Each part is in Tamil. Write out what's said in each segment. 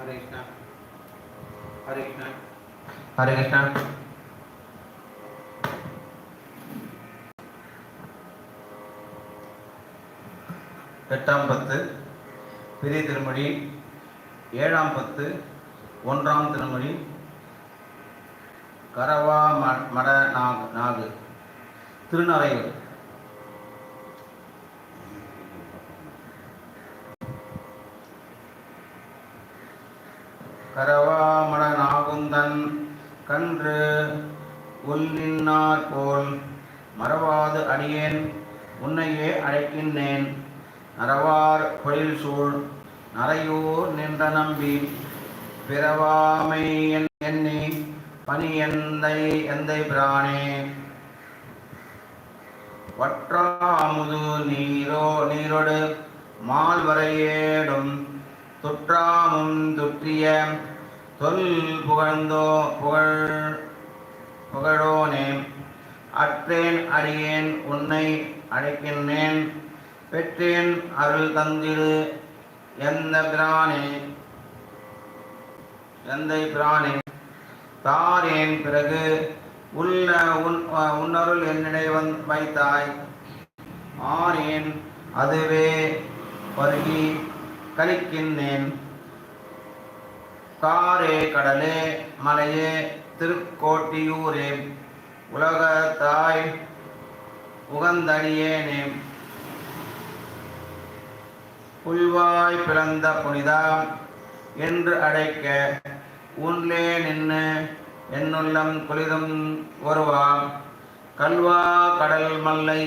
ஹரே கிருஷ்ணா ஹரே கிருஷ்ணா ஹரே கிருஷ்ணா எட்டாம் பத்து பெரிய திருமொழி. ஏழாம் பத்து ஒன்றாம் திருமொழி. கரவா மட நாகு நாகு. திருநறையூர். கரவாமட கன்று உள்நின்னார் போல் மறவாது அடியேன் உன்னையே அழைக்கின்றேன். நரவார் பொழில் சூழ் நரையூர் நின்ற நம்பி பிறவாமை எண்ணி பனி எந்தை எந்தை பிரானே? வற்றாமுது நீரோ நீரொடு மால்வரையேடும் துற்றாமும் துற்றிய தொல் புகழ்ந்தோ புகழ் புகழோனே அற்றேன் அடியேன் உன்னை அழைக்கின்றேன். பெற்றேன் அருள் தந்திரு எந்த பிரானே எந்த பிரானே. தாரேன் பிறகு உள்ள உன் உன்னருள் என்னிடை வந் வைத்தாய். ஆனேன் அதுவே பருகி கழிக்கின்றேன். காரே கடலே மலையே திருக்கோட்டியூரே உலக தாய் உகந்தடியேனே புல்வாய் பிறந்த புனிதா என்று அழைக்க உன்லே நின்று என்னுள்ளம் குளிரும் வருவாம் கல்வா கடல் மல்லை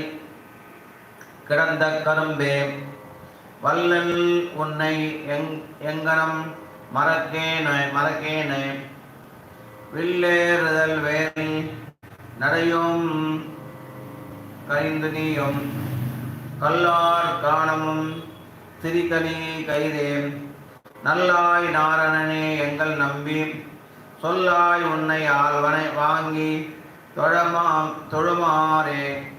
கிடந்த கரும்பே வல்லல் உன்னை எங் எங்கனம் மறக்கேன மறக்கேனே. வில்லேறுதல் வேல் நடையும் கரிந்து நீயும். கல்லார் காணமும் திரிகனி கைதேம் நல்லாய் நாரணனே எங்கள் நம்பி. சொல்லாய் உன்னை ஆழ்வனை வாங்கி தொழமா தொழுமாறே.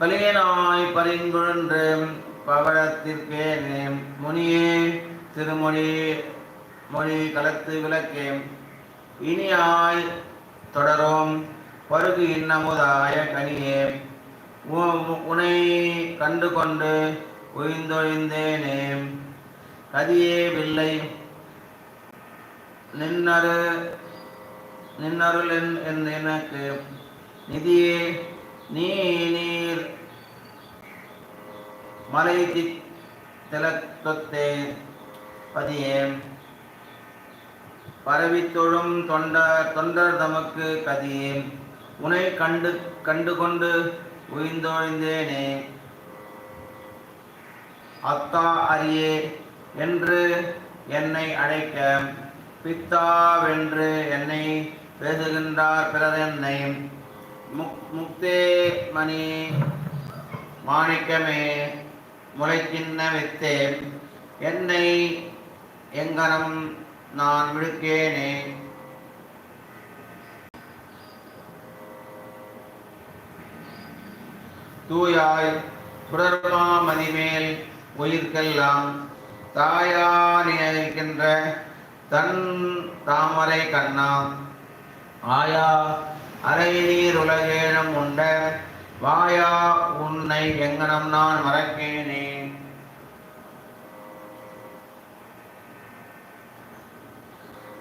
பலியனாய் பரிந்துழன்று பவழத்திற்கே நேம் முனியே திருமொழி மொழி கலத்து விளக்கே இனியாய் தொடரும் பருகு இன்னமுதாய கனியே உ- உனை கண்டு கொண்டு உயிர்ந்தொழிந்தேனே கதியே வில்லை நின்னரு நின்னருள் என் எனக்கு. நிதியே நீ நீர் மலை தி- பதியே பரவித் தொழும் தொண்ட தொண்டர் தமக்கு கதியே உனை கண்டு கண்டு கொண்டு உயிர்ந்தொழிந்தேனே. அத்தா அரியே என்று என்னை அழைக்க பித்தாவென்று என்னை பேசுகின்றார் பிறதென்னை முக் முக்தே மணி மாணிக்கமே. முளைக்கின்ன வித்தே என்னை எங்கனம் நான் விழுக்கேனே. தூயாய் சுடர்மா மதிமேல் உயிர்க்கெல்லாம் தாயா நினைக்கின்ற தன் தாமரை கண்ணா ஆயா அரை நீர் உலகேனம் உண்ட வாயா உன்னை எங்கனம் நான் மறக்கேனே.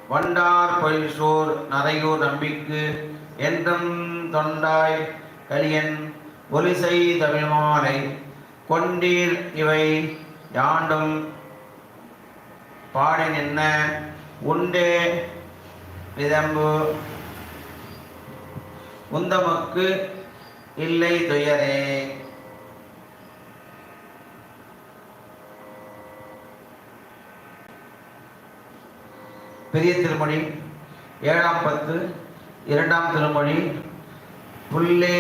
வண்டார் பொய்சோர் நரையூர் நம்பிக்கு என்றும் தொண்டாய் கலியன் ஒலிசை தமிழ்மானை கொண்டீர் இவை யாண்டும் பாடி நின்ன உண்டே விதம்பு உந்தமக்கு இல்லை துயரே. பெரிய திருமொழி ஏழாம் பத்து இரண்டாம் திருமொழி புல்லே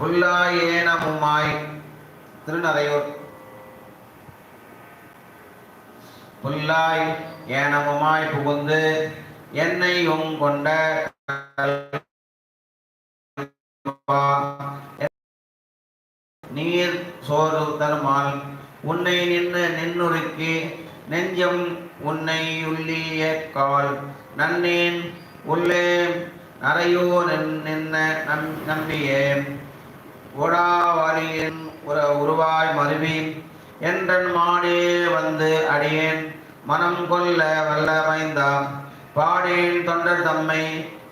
புல்லாயேனமுமாய் திருநறையூர். புல்லாய் ஏனமுமாய் புகுந்து என்னை கொண்ட நீர் சோறு தருமால் உன்னை நின்று நின்னுருக்கி நெஞ்சம் உன்னை உள்ளிய கால். நன்னேன் உள்ளே நரையோ நின்- நின்ன நம் நம்பியே ஓடாவாரியின் ஒரு உருவாய் மருவி என்றன் மாடே வந்து அடியேன். மனம் கொல்ல வல்ல மைந்தாம் பாடேன் தொண்டர் தம்மை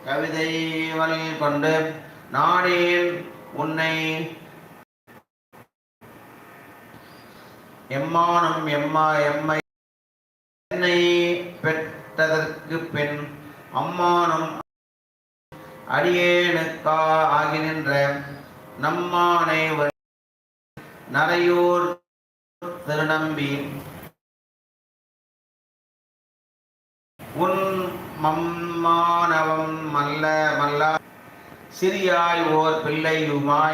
கவிதை வல் கொண்டு நாடேன் உன்னை எம்மானும் எம்மா எம்மை என்னை பெற்றதற்கு பின் அம்மானும் அடியேனுக்கா ஆகி நின்ற நம்மானை நரையூர் திருநம்பி உன் மம்மானவம் மல்ல மல்லா சிறியாய் ஓர் பிள்ளையுமாய்